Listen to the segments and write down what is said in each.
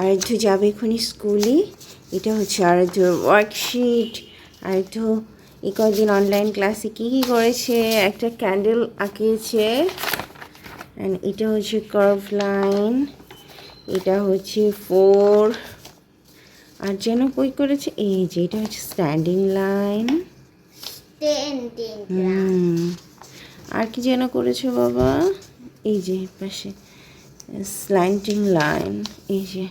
আরাধ্য যাবে এখনই স্কুলে। এটা হচ্ছে আরাধ্যর ওয়ার্কশিট আরাধ্য এই কদিন অনলাইন ক্লাসে কী কী করেছে একটা ক্যান্ডেল আঁকিয়েছে অ্যান্ড এটা হচ্ছে কার্ভ লাইন এটা হচ্ছে ফোর আর যেন কই করেছে এই যে এটা হচ্ছে স্ট্যান্ডিং লাইন আর কি যেন করেছ বাবা এই যে পাশে স্ল্যান্টিং লাইন এই যে।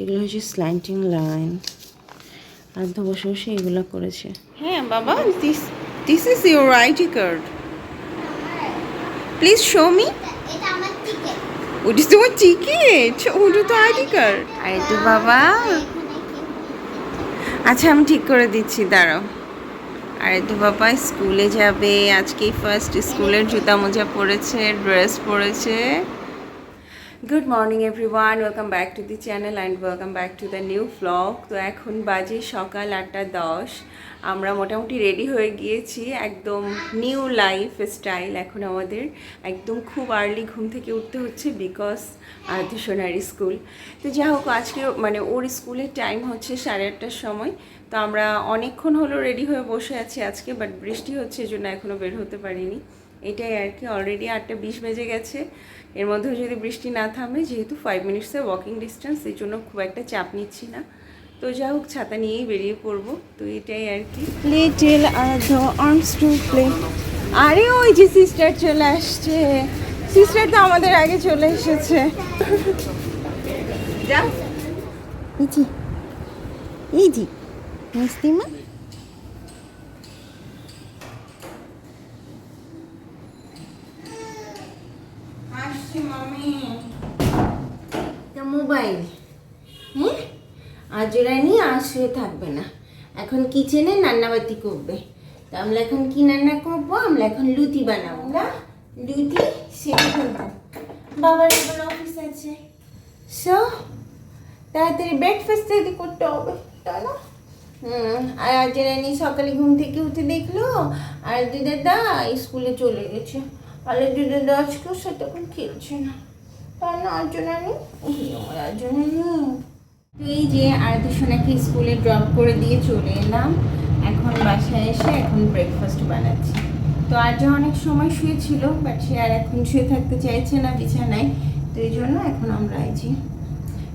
এগুলো হচ্ছে স্ল্যান্টিং লাইন আর তো বসে বসে এগুলো করেছে। হ্যাঁ বাবা this this is your ID card please show me ওটা তোমার টিকিট ওটা তো আইডি কার্ড আরে তো বাবা। আচ্ছা আমি ঠিক করে দিচ্ছি দাঁড়াও। আরে তো বাবা স্কুলে যাবে। আজকেই ফার্স্ট স্কুলের জুতা মোজা পরেছে ড্রেস পরেছে। Good morning everyone welcome back to the channel and welcome back to the new vlog তো এখন বাজে সকাল আটটা দশ। আমরা মোটামুটি রেডি হয়ে গিয়েছি একদম নিউ লাইফ স্টাইল এখন আমাদের একদম খুব আর্লি ঘুম থেকে উঠতে হচ্ছে বিকজ আরাধ্য সোনারি স্কুল তো যাই হোক, আজকে মানে ওর স্কুলের টাইম হচ্ছে সাড়ে আটটার সময়। তো আমরা অনেকক্ষণ হলো রেডি হয়ে বসে আছি আজকে বাট বৃষ্টি হচ্ছে জন্য এখনও বের হতে পারিনি। এটাই আর কি অলরেডি আটটা বিশ বেজে গেছে। এর মধ্যেও যদি বৃষ্টি না থামে যেহেতু ফাইভ মিনিটসের ওয়াকিং ডিস্টেন্স এই জন্য খুব একটা চাপ নিচ্ছি না। তো যা হোক ছাতা নিয়েই বেরিয়ে পড়ব। তো এটাই আর কি। Play tell Aradhya arms to play আরে ওই যে সিস্টার চলে আসছে। সিস্টার তো আমাদের আগে চলে এসেছে। যা। এই জি এই জি মিস্তি মা আসছি মামি। মোবাইল। হ্যাঁ আজ রানি আর শুয়ে থাকবে না। এখন কিচেনে রান্নাবাতি করবে। তো আমরা এখন কি রান্না করব? আমরা এখন লুচি বানাবো। না লুচি সেটা করব। বাবার এখন অফিস আছে। সো তাড়াতাড়ি ব্রেকফাস্ট রেডি করতে হবে। না হুম আর আজ রানি সকালে ঘুম থেকে উঠে দেখল। আর দিদাদা স্কুলে চলে গেছে। আর দিদাদা আজকেও সে তখন খেলছে না। আর্জনানি আমার আর্জনানি তো এই যে আরতি সোনাকে স্কুলে ড্রপ করে দিয়ে চলে এলাম। এখন বাসায় এসে এখন ব্রেকফাস্ট বানাচ্ছি। তো আর্য অনেক সময় শুয়েছিল বাট সে আর এখন শুয়ে থাকতে চাইছে না, বিছানায়। তো এই জন্য এখন আমরা যে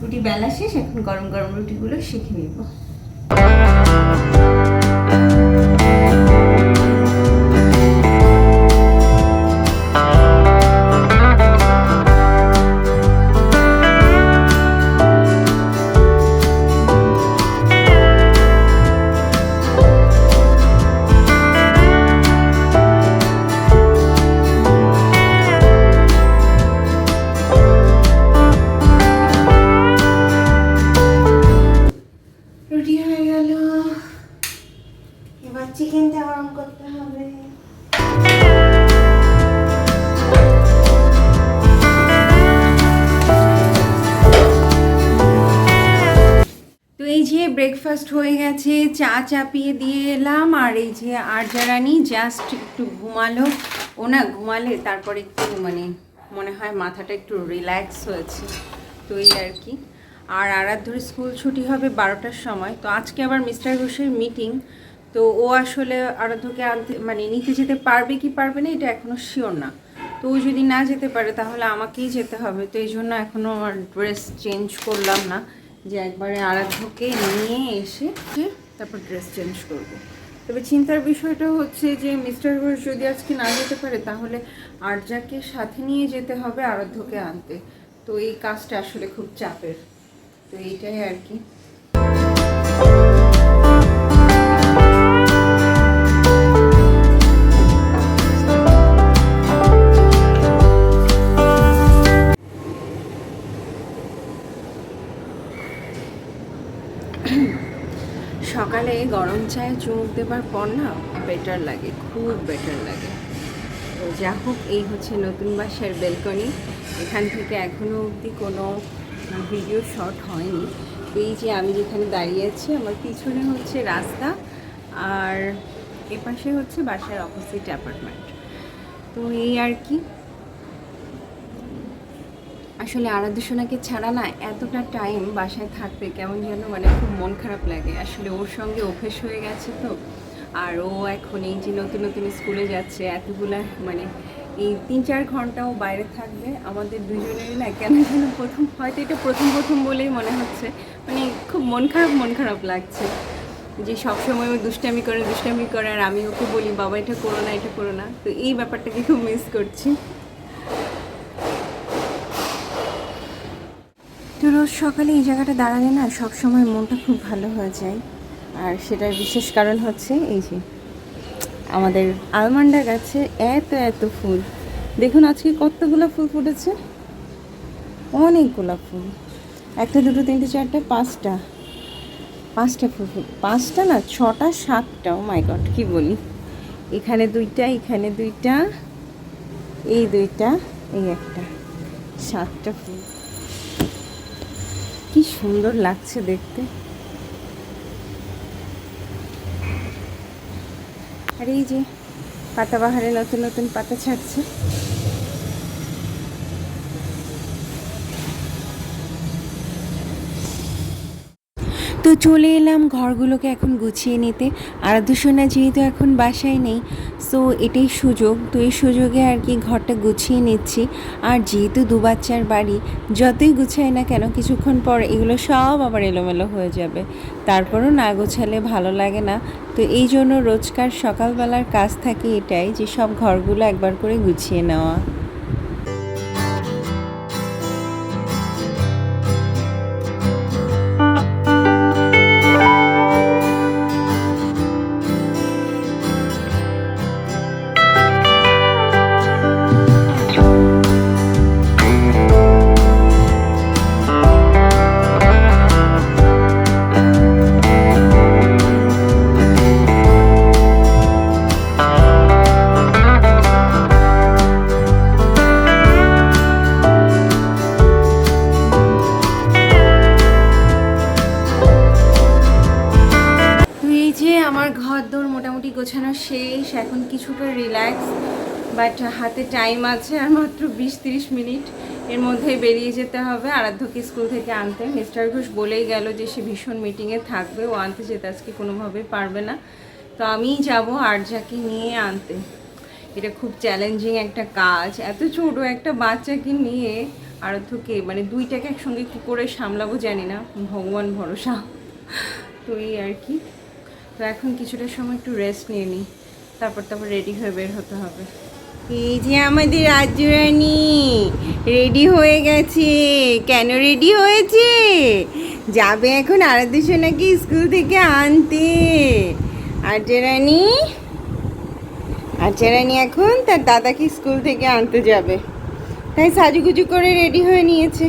রুটি বেলা শেষ, এখন গরম গরম রুটিগুলো শিখে নিব। ব্রেকফাস্ট হয়ে গেছে, চা চাপিয়ে দিয়ে এলাম, আর এই যে আরজারানি জাস্ট একটু ঘুমালো। ও না ঘুমালে তারপর একটু মানে মনে হয় মাথাটা একটু রিল্যাক্স হয়েছে। তো এই আর কি। আর আরাধ্যর স্কুল ছুটি হবে বারোটার সময়। তো আজকে আবার মিস্টার ঘোষের মিটিং তো ও আসলে আরাধ্যকে আনতে মানে নিতে যেতে পারবে কি পারবে না এটা এখনও শিওর না। তো ও যদি না যেতে পারে তাহলে আমাকেই যেতে হবে। তো এই জন্য এখনও আর ড্রেস চেঞ্জ করলাম না। যে একবারে আরাধ্যকে নিয়ে এসে তারপর ড্রেস চেঞ্জ করব। তবে চিন্তার বিষয়টা হচ্ছে যে মিস্টার ঘোষ যদি আজকে না যেতে পারে, তাহলে আরজাকে সাথে নিয়ে যেতে হবে আরাধ্যকে আনতে। তো এই কাজটা আসলে খুব চাপের। তো এইটাই আর কি। গরম চায়ে চুমুক দেবার পর না বেটার লাগে, খুব বেটার লাগে। তো যা হোক, এই হচ্ছে নতুন বাসার বেলকনি এখান থেকে এখনও অবধি কোনো ভিডিও শট হয়নি। তো এই যে আমি যেখানে দাঁড়িয়ে আছি, আমার পিছনে হচ্ছে রাস্তা আর এপাশে হচ্ছে বাসার অপোজিট অ্যাপার্টমেন্ট তো এই আর কি। আসলে আরাধ্যসোনাকে ছাড়া না এতটা টাইম বাসায় থাকতে কেমন যেন মানে খুব মন খারাপ লাগে। আসলে ওর সঙ্গে অভ্যেস হয়ে গেছে তো। আর ও এখন এই যে নতুন নতুন স্কুলে যাচ্ছে, এতগুলা মানে এই তিন চার ঘন্টাও বাইরে থাকবে। আমাদের দুজনেরই না কেন যেন প্রথম, হয়তো এটা প্রথম প্রথম বলেই মনে হচ্ছে। মানে খুব মন খারাপ মন খারাপ লাগছে। যে সবসময় ও দুষ্টামি করে দুষ্টামি করে, আর আমি ওকে বলি, বাবা, এটা করো না, এটা করো না। তো এই ব্যাপারটাকে খুব মিস করছি। রোজ সকালে এই জায়গাটা দাঁড়ালে না সব সময় মনটা খুব ভালো হয়ে যায়। আর সেটার বিশেষ কারণ হচ্ছে এই যে আমাদের আলমান্ডা গাছে এত এত ফুল। দেখুন আজকে কতগুলো ফুল ফুটেছে? অনেকগুলো ফুল। একটা, দুটো, তিনটে, চারটে, পাঁচটা। পাঁচটা ফুল ফুল পাঁচটা না, ছটা, সাতটা ও মাই গড কি বলি? এখানে দুইটা এখানে দুইটা, এই দুইটা, এই একটা। সাতটা ফুল। কি সুন্দর লাগছে দেখতে। আর এই যে পাতাবাহারে নতুন নতুন পাতা ছাড়ছে। তো চলে এলাম ঘরগুলোকে এখন গুছিয়ে নিতে। আরাধ্যসোনা যেহেতু এখন বাসায় নেই সো এটাই সুযোগ। তো এই সুযোগে আর কি ঘরটা গুছিয়ে নিচ্ছি। আর যেহেতু দু বাচ্চার বাড়ি, যতই গুছাই না কেন কিছুক্ষণ পর এগুলো সব আবার এলোমেলো হয়ে যাবে। তারপরও না গোছালে ভালো লাগে না। তো এই জন্য রোজকার সকালবেলার কাজ থাকে এটাই যে সব ঘরগুলো একবার করে গুছিয়ে নেওয়া। ঘর মোটামুটি গোছানো শেষ, এখন কিছুটা রিল্যাক্স বাট হাতে টাইম আছে আর মাত্র বিশ তিরিশ মিনিট। এর মধ্যে বেরিয়ে যেতে হবে। আরাধ্যকে স্কুল থেকে আনতে। মিস্টার ঘোষ বলেই গেল যে সে ভীষণ মিটিংয়ে থাকবে। ও আনতে যেতে আজকে কোনোভাবেই পারবে না। তো আমিই যাব আরজাকে নিয়ে আনতে। এটা খুব চ্যালেঞ্জিং একটা কাজ। এত ছোট একটা বাচ্চাকে নিয়ে আরাধ্যকে মানে দুইটাকে একসঙ্গে কী করে সামলাবো জানি না। ভগবান ভরসা। তো এই আর কি। তো এখন কিছুটা সময় একটু রেস্ট নিয়ে নিই। তারপর তারপর রেডি হয়ে বের হতে হবে। এই যে আমাদের রাজরানী রেডি হয়ে গেছে। কেন রেডি হয়েছে? যাবে এখন আরাধ্য সোনাকে স্কুল থেকে আনতে। আর্যরানী আর্যরানী এখন তার দাদাকে স্কুল থেকে আনতে যাবে। তাই সাজুগুজু করে রেডি হয়ে নিয়েছে।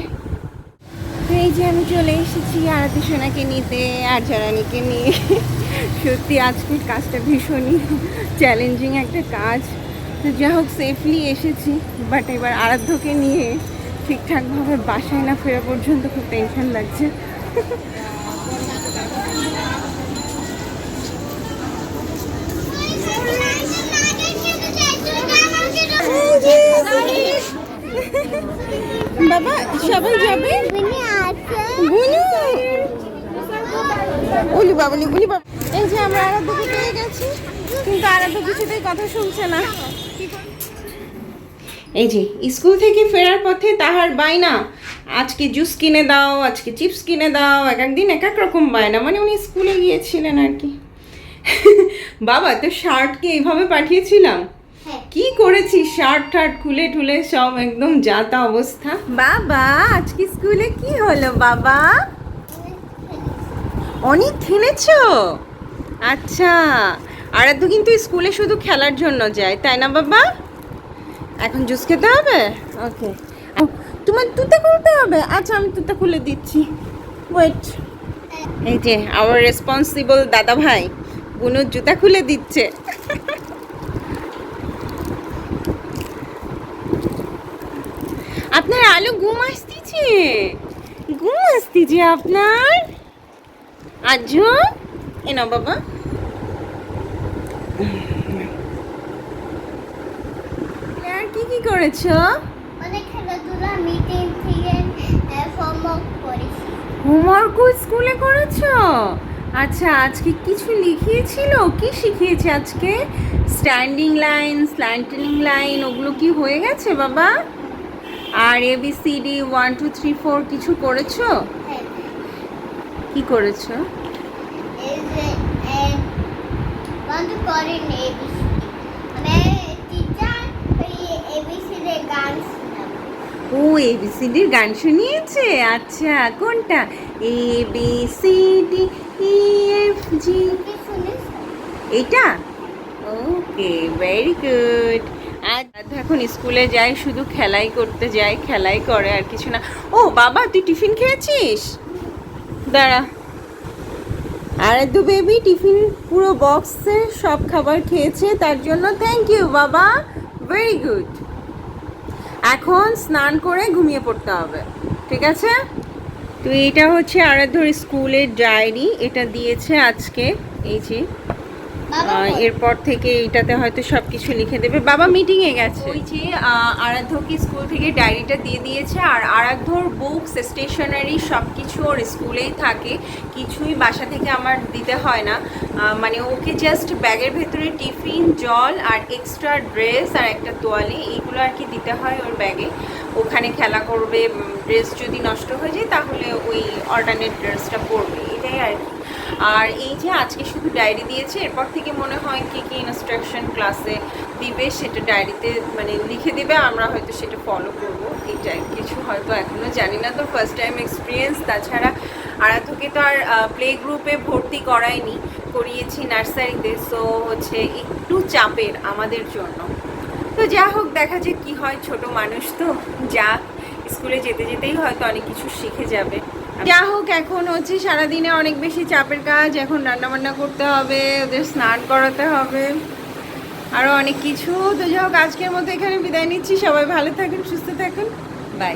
এই যে আমি চলে এসেছি আরতি সোনাকে নিতে আর জারানিকে নিয়ে। সত্যি আজকের কাজটা ভীষণই চ্যালেঞ্জিং একটা কাজ। তো যা হোক সেফলি এসেছি বাট এবার আরাধ্যকে নিয়ে ঠিকঠাকভাবে বাসায় না ফেরা পর্যন্ত খুব টেনশন লাগছে। বাবা, সবাই যাবে? বাবা বাবা। এই যে আমরা আরাধ্যকে পেয়ে গেছি কিন্তু আরাধ্য কিছুতেই কথা শুনছে না। এই যে স্কুল থেকে ফেরার পথে তাহার বায়না। আজকে জুস কিনে দাও আজকে চিপস কিনে দাও এক একদিন এক এক রকম বায়না। মানে উনি স্কুলে গিয়েছিলেন আর কি। বাবা তো শার্টকে এইভাবে পাঠিয়েছিলাম? কি করেছি? শার্ট টার্ট খুলে ঠুলে সব একদম যাতা অবস্থা। বাবা আজকে স্কুলে কি হলো বাবা? অনেক খেলেছো? আচ্ছা আর তো কিন্তু স্কুলে শুধু খেলার জন্য যায়, তাই না বাবা? এখন জুস খেতে হবে? ওকে। তোমার তুতে খুলতে হবে? আচ্ছা আমি তুতে খুলে দিচ্ছি। ওয়েট এই যে আমার রেসপন্সিবল দাদা ভাই বুনুর জুতা খুলে দিচ্ছে। আপনার আলো ঘুম আসতেছে? ঘুম আসতেছে আপনার? আজ এ না বাবা। আর কি কি করেছ? অনেক খেলাধুলা মিটিং থেকে হোমওয়ার্ক করেছি। স্কুলে করেছ? আচ্ছা আজকে কিছু লিখিয়েছিল? কি শিখিয়েছে আজকে? স্ট্যান্ডিং লাইন স্ল্যান্টিং লাইন ওগুলো কি হয়ে গেছে বাবা? আর A B C D one two three four কিছু করেছ? হ্যাঁ। কি করেছ এই যে বন্ধ করেন এবিসি। আমি টিচার ওই এবিসির গান ও এ বি সি ডির গান শুনিয়েছে? আচ্ছা কোনটা? A B C D E F G. এইটা ওকে ভেরি গুড। আর এখন স্কুলে যায় শুধু খেলাই করতে যায় খেলাই করে আর কিছু না। ও বাবা তুই টিফিন খেয়েছিস? দাঁড়া। আর দু বেবি টিফিন বক্সে সব খাবার খেয়েছে, তার জন্য থ্যাংক ইউ বাবা। ভেরি গুড এখন স্নান করে ঘুমিয়ে পড়তে হবে, ঠিক আছে? তো এটা হচ্ছে আরাধ্যর স্কুলের ডায়েরি, এটা দিয়েছে আজকে, এই যে? এরপর থেকে এটাতে হয়তো সব কিছু লিখে দেবে। বাবা মিটিংয়ে গেছে। ওই যে আরাধ্যকে স্কুল থেকে ডায়েরিটা দিয়ে দিয়েছে আর আরাধ্যর বুকস স্টেশনারি সব কিছু ওর স্কুলেই থাকে। কিছুই বাসা থেকে আমার দিতে হয় না। মানে ওকে জাস্ট ব্যাগের ভেতরে টিফিন জল আর এক্সট্রা ড্রেস আর একটা তোয়ালে এইগুলো আর কি দিতে হয় ওর ব্যাগে। ওখানে খেলা করবে ড্রেস যদি নষ্ট হয়ে যায় তাহলে ওই অল্টারনেট ড্রেসটা পরবে। এটাই আর কি। আর এই যে আজকে শুধু ডায়েরি দিয়েছে, এরপর থেকে মনে হয় কি কি ইনস্ট্রাকশন ক্লাসে দিবে সেটা ডায়েরিতে মানে লিখে দিবে, আমরা হয়তো সেটা ফলো করব। এটাই কিছু হয়তো এখনও জানি না, তো ফার্স্ট টাইম এক্সপিরিয়েন্স তাছাড়া আরাধকে তো আর প্লে গ্রুপে ভর্তি করায়নি, করিয়েছি নার্সারিতে সো হচ্ছে একটু চাপের আমাদের জন্য। তো যা হোক, দেখা যাক কি হয়, ছোট মানুষ তো, যা, স্কুলে যেতে যেতেই হয়তো অনেক কিছু শিখে যাবে। যা হোক, এখন হচ্ছে সারাদিনে অনেক বেশি চাপের কাজ, এখন রান্নাবান্না করতে হবে, ওদের স্নান করাতে হবে আরও অনেক কিছু। তো যা হোক, আজকের মতো এখানে বিদায় নিচ্ছি। সবাই ভালো থাকেন, সুস্থ থাকুন। বাই।